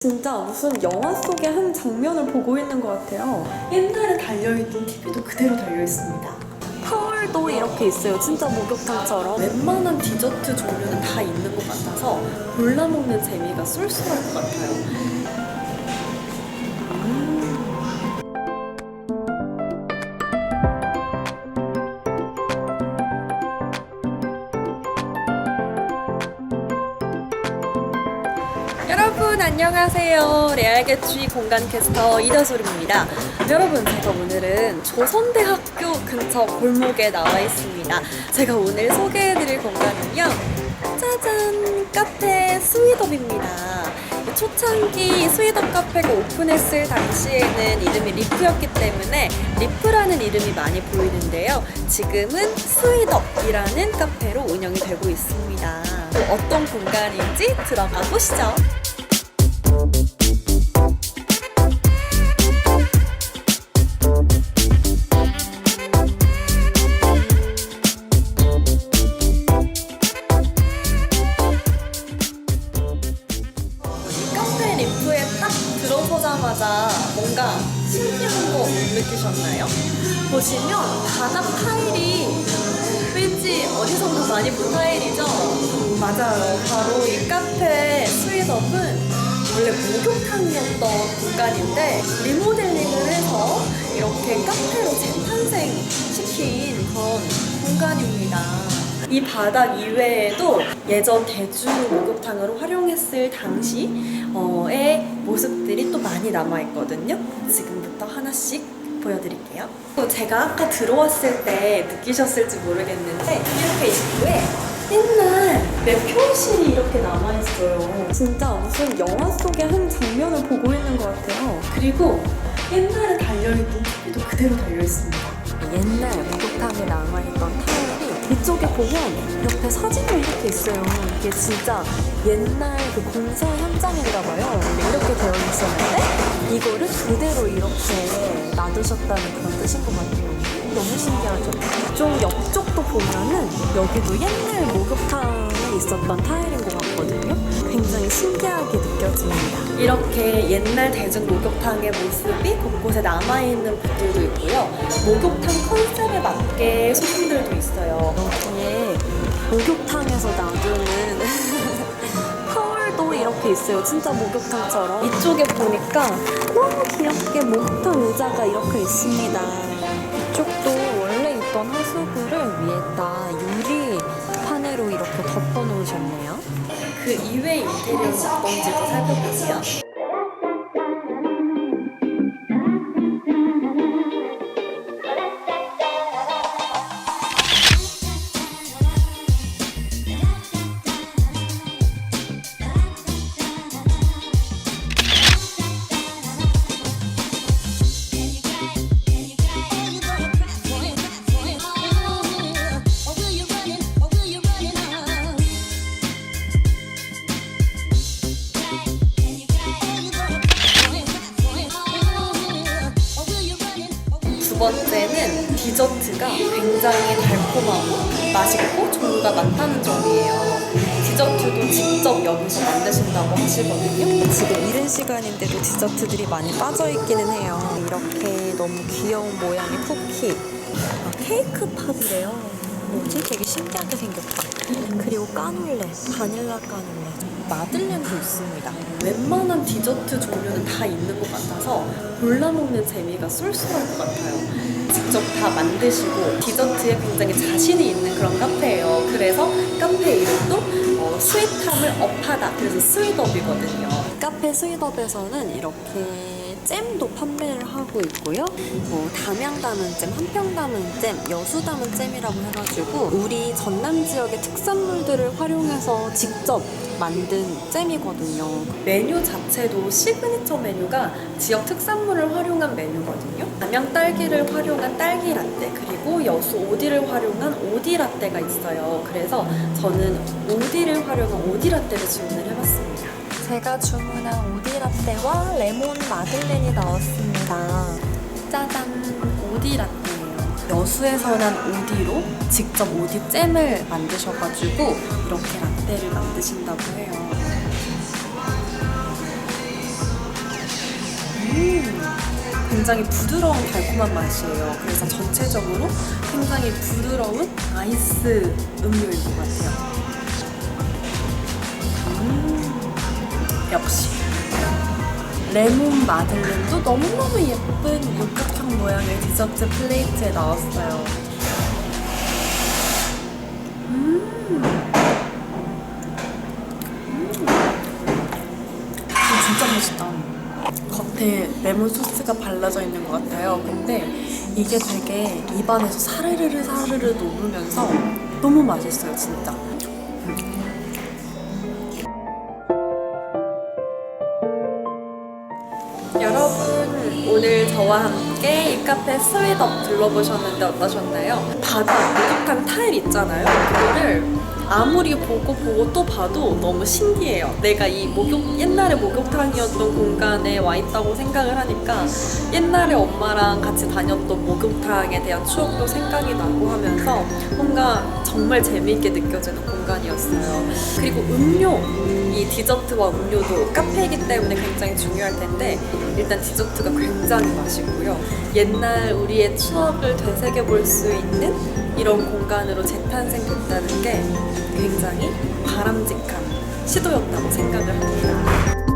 진짜 무슨 영화 속의 한 장면을 보고 있는 것 같아요. 옛날에 달려있던 TV도 그대로 달려있습니다. 펄도 이렇게 있어요. 진짜 목욕탕처럼. 웬만한 디저트 종류는 다 있는 것 같아서 골라먹는 재미가 쏠쏠할 것 같아요. 여러분 안녕하세요. 레알게추이 공간 캐스터 이다솔입니다. 여러분 제가 오늘은 조선대학교 근처 골목에 나와 있습니다. 제가 오늘 소개해드릴 공간은요. 짜잔 카페 스위덥입니다. 이 초창기 스위덥 카페가 오픈했을 당시에는 이름이 리프였기 때문에 리프라는 이름이 많이 보이는데요. 지금은 스위덥이라는 카페로 운영이 되고 있습니다. 어떤 공간인지 들어가 보시죠. 이 카페 리프에 딱 들어서자마자 뭔가 신기한 거 느끼셨나요? 보시면 바닥 타일이 왠지 어디선가 많이 본 타일이죠? 맞아요. 바로 이 카페 스윗업은 목욕탕이었던 공간인데 리모델링을 해서 이렇게 카페로 재탄생시킨 그런 공간입니다. 이 바닥 이외에도 예전 대주 목욕탕으로 활용했을 당시의 모습들이 또 많이 남아있거든요. 지금부터 하나씩 보여드릴게요. 또 제가 아까 들어왔을 때 느끼셨을지 모르겠는데 이렇게 입구에 옛날 내 표실이 이렇게 남아있어요. 진짜 무슨 영화 속의 한 장면을 보고 있는 것 같아요. 그리고 옛날에 달려있던 TV도 그대로 달려있습니다. 옛날 목욕탕에 남아있던 타일이 이쪽에 보면 옆에 사진이 이렇게 있어요. 이게 진짜 옛날 그 공사 현장인가 봐요. 이렇게 되어 있었는데 이거를 그대로 이렇게 놔두셨다는 그런 뜻인 것 같아요. 너무 신기하죠? 이쪽 옆쪽도 보면은 여기도 옛날 목욕탕에 있었던 타일인 것 같거든요. 굉장히 신기하게 느껴집니다. 이렇게 옛날 대중 목욕탕의 모습이 곳곳에 남아있는 곳들도 있고요. 목욕탕 컨셉에 맞게 소품들도 있어요. 여기에 목욕탕에서 놔두는 펄도 이렇게 있어요. 진짜 목욕탕처럼. 이쪽에 보니까 너무 귀엽게 목욕탕 의자가 이렇게 있습니다. 이쪽도 원래 있던 하수구를 위에다 놓으셨네요. 그 이외의 인테리어는 어떤지도 살펴볼게요. 디저트가 굉장히 달콤하고 맛있고 종류가 많다는 점이에요. 디저트도 직접 여기서 만드신다고 하시거든요. 지금 이른 시간인데도 디저트들이 많이 빠져있기는 해요. 이렇게 너무 귀여운 모양의 쿠키. 아, 케이크 팝이래요. 뭐지? 되게 신기하게 생겼다. 그리고 까놀레, 바닐라 까놀레. 마들렌도 있습니다. 웬만한 디저트 종류는 다 있는 것 같아서 골라먹는 재미가 쏠쏠할 것 같아요. 직접 다 만드시고 디저트에 굉장히 자신이 있는 그런 카페예요. 그래서 카페 이름도 어, 스윗함을 업하다. 그래서 스윗업이거든요. 카페 스윗업에서는 이렇게 잼도 판매를 하고 있고요. 뭐 담양 담은 잼, 한평 담은 잼, 여수 담은 잼이라고 해가지고 우리 전남 지역의 특산물들을 활용해서 직접 만든 잼이거든요. 메뉴 자체도 시그니처 메뉴가 지역 특산물을 활용한 메뉴거든요. 담양 딸기를 활용한 딸기 라떼 그리고 여수 오디를 활용한 오디 라떼가 있어요. 그래서 저는 오디를 활용한 오디 라떼를 주문을 해봤습니다. 제가 주문한 오디라떼와 레몬 마들렌이 나왔습니다. 짜잔! 오디라떼예요. 여수에서 난 오디로 직접 오디 잼을 만드셔가지고 이렇게 라떼를 만드신다고 해요. 음, 굉장히 부드러운 달콤한 맛이에요. 그래서 전체적으로 굉장히 부드러운 아이스 음료인 것 같아요. 역시 레몬 마들렌도 너무너무 예쁜 육각형 모양의 디저트 플레이트에 나왔어요. 이거 진짜 맛있다. 겉에 레몬 소스가 발라져 있는 것 같아요. 근데 이게 되게 입안에서 사르르르 사르르 녹으면서 너무 맛있어요, 진짜. 여러분 오늘 저와 함께 이 카페 스윗업 둘러보셨는데 어떠셨나요? 바다 목욕탕 타일 있잖아요. 그거를 아무리 보고 보고 또 봐도 너무 신기해요. 내가 이 목욕 옛날에 목욕탕이었던 공간에 와 있다고 생각을 하니까 옛날에 엄마랑 같이 다녔던 목욕탕에 대한 추억도 생각이 나고 하면서 뭔가 정말 재미있게 느껴지는 공간이었어요. 그리고 음료 이 디저트와 음료도 카페이기 때문에 굉장히 중요할 텐데 일단 디저트가 굉장히 맛있고요. 옛날 우리의 추억을 되새겨 볼 수 있는 이런 공간으로 재탄생됐다는 게 굉장히 바람직한 시도였다고 생각을 합니다.